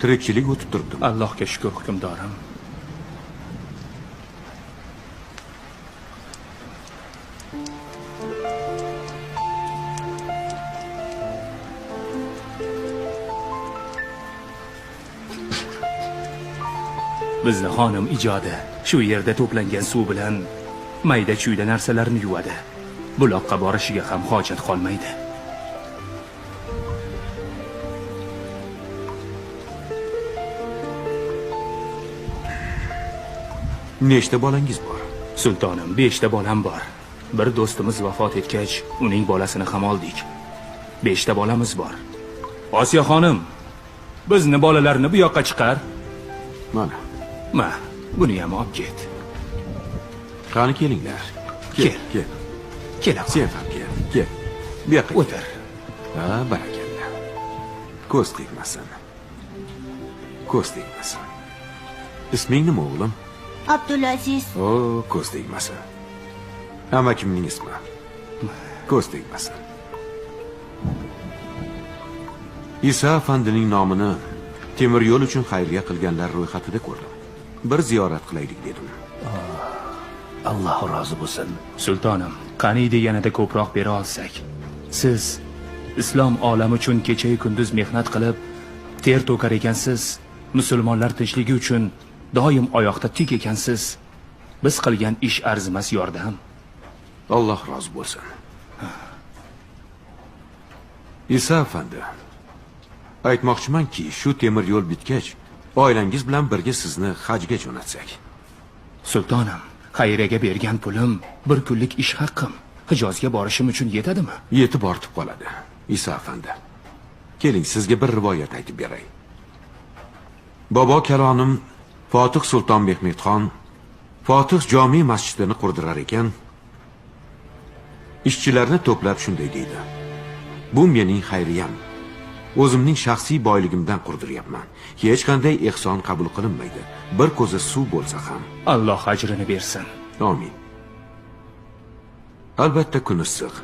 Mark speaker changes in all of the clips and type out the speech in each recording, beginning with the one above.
Speaker 1: tirikchilik o'tib turibdimi
Speaker 2: allohga shukur hukmdorim. Bizni xonim ijodi shu yerda to'plangan suv bilan mayda chuyda narsalarni yuvadi. Buloqqa borishiga ham hojat qolmaydi.
Speaker 1: Nechta bolangiz bor?
Speaker 2: Sultonim beshta bolam bor. Bir do'stimiz vafot etgach uning bolasini ham oldik. Beshta bolamiz bor. Osiyo xonim bizni bolalarni bu yoqqa chiqar.
Speaker 1: Mana.
Speaker 2: Ma buni ham olib ket.
Speaker 1: Qani kelinglar?
Speaker 2: Kel.
Speaker 1: kel
Speaker 2: kelaman
Speaker 1: sen ham kel kel bu yoqqa
Speaker 2: o'tir.
Speaker 1: ha barakalla. Ko'z tegmasin. Ko'z tegmasin. Isming nima o'g'lim
Speaker 3: abdulaziz.
Speaker 1: O ko'z tegmasin amakimning ismi? Ko'z tegmasin iso afandining nomini temir yo'l uchun xayrga qilganlar ro'yxatida ko'rdim. Bir ziyorat qilaylik dedim.
Speaker 4: Alloh rozi bo'lsin.
Speaker 2: Sultonim qaniydi yanada ko'proq bera olsak. Siz islom olami uchun kechayu kunduz mehnat qilib ter to'kar ekansiz. Musulmonlar tinchligi uchun doim oyoqda tik ekansiz. Biz qilgan ish arzimas yordam.
Speaker 1: Alloh rozi bo'lsin. İso afandi aytmoqchimanki shu temir yo'l bitgach oilangiz bilan birga sizni hajga jo'natsak.
Speaker 2: Sultonim xayriyaga bergan pulim bir kunlik ish haqqim hijozga borishim uchun yetadimi?
Speaker 1: Yetib ortib qoladi iso afandi keling sizga bir rivoyat aytib beray. Bobo kalonim fotih sulton behmedxon fotih jome masjidini qurdirar ekan ishchilarni to'plab shunday deydi bu mening xayriyam o'zimning shaxsiy boyligimdan qurdiryapman hech qanday ehson qabul qilinmaydi bir ko'za suv bo'lsa ham
Speaker 2: alloh ajrini bersin
Speaker 1: Amin. Albatta kun issiq.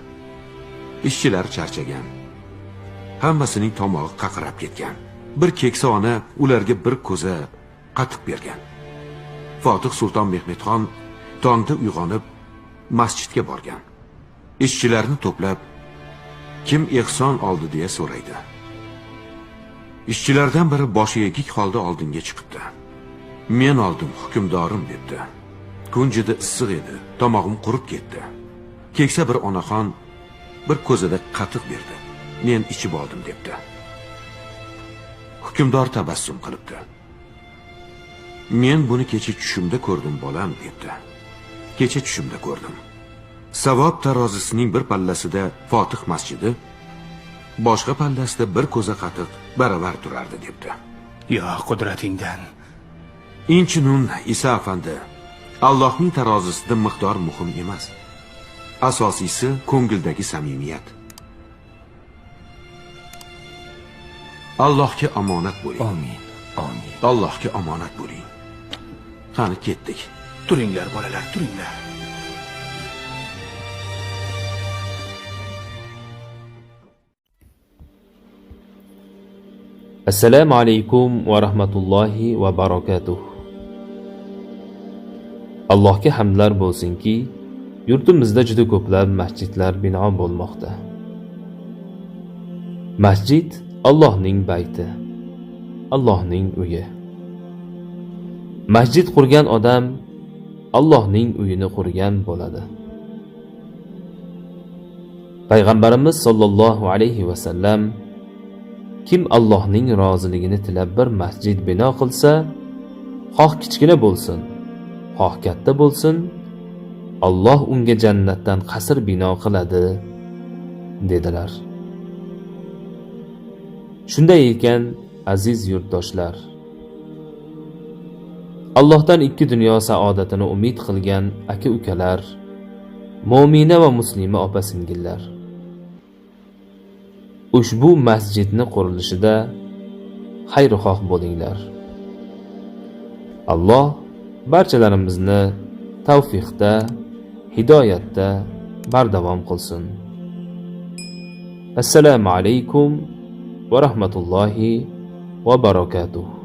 Speaker 1: Ishchilar charchagan. Hammasining tomog'i qaqrab ketgan. Bir keksa ona ularga bir ko'za qatiq bergan. Fotih Sulton Mehmedxon tongda uyg'onib masjidga borgan. Ishchilarni to'plab kim ehson oldi deya so'raydi. Ishchilardan biri boshi egik holda oldinga chiqibdi. Men oldim hukmdorim debdi. Kun juda issiq edi, tomog'im qurib ketdi. Keksa bir onaxon bir ko'zada qatiq berdi. Men ichib oldim debdi. Hukmdor tabassum qilibdi. Men buni kecha tushimda ko'rdim bolam debdi. Kecha tushimda ko'rdim. Savob tarozisining bir pallasida Fotih masjidi, boshqa pallasida bir ko'za qatiq baravar turardi debdi.
Speaker 2: yo qudratingdan
Speaker 1: Inchinun Isa afandi, Allohning tarozisida miqdor muhim emas. Asosiysi ko'ngildagi samimiyat. Allohga omonat bo'ling.
Speaker 4: omin omin
Speaker 1: Allohga omonat bo'ling. Qani ketdik.
Speaker 2: turinglar bolalar turinglar.
Speaker 5: Assalomu alaykum va rahmatullohi va barakatuh. Allohga hamdlar bo'lsinki yurtimizda juda ko'plab masjidlar bino bo'lmoqda. Masjid allohning bayti allohning uyi masjid qurgan odam allohning uyini qurgan bo'ladi. Payg'ambarimiz sollallohu alayhi vasallam kim allohning roziligini tilab bir masjid bino qilsa xoh kichkina bo'lsin xoh katta bo'lsin alloh unga jannatdan qasr bino qiladi dedilar. Shunday ekan aziz yurtdoshlar. Allohdan ikki dunyo saodatini umid qilgan aka ukalar mo'mina va muslima opa singillar. Ushbu masjidni qurilishida xayrixoh bo'linglar. Alloh barchalarimizni tavfiqda hidoyatda bardavom qilsin. Assalomu alaykum va rahmatullohi va barakatuh.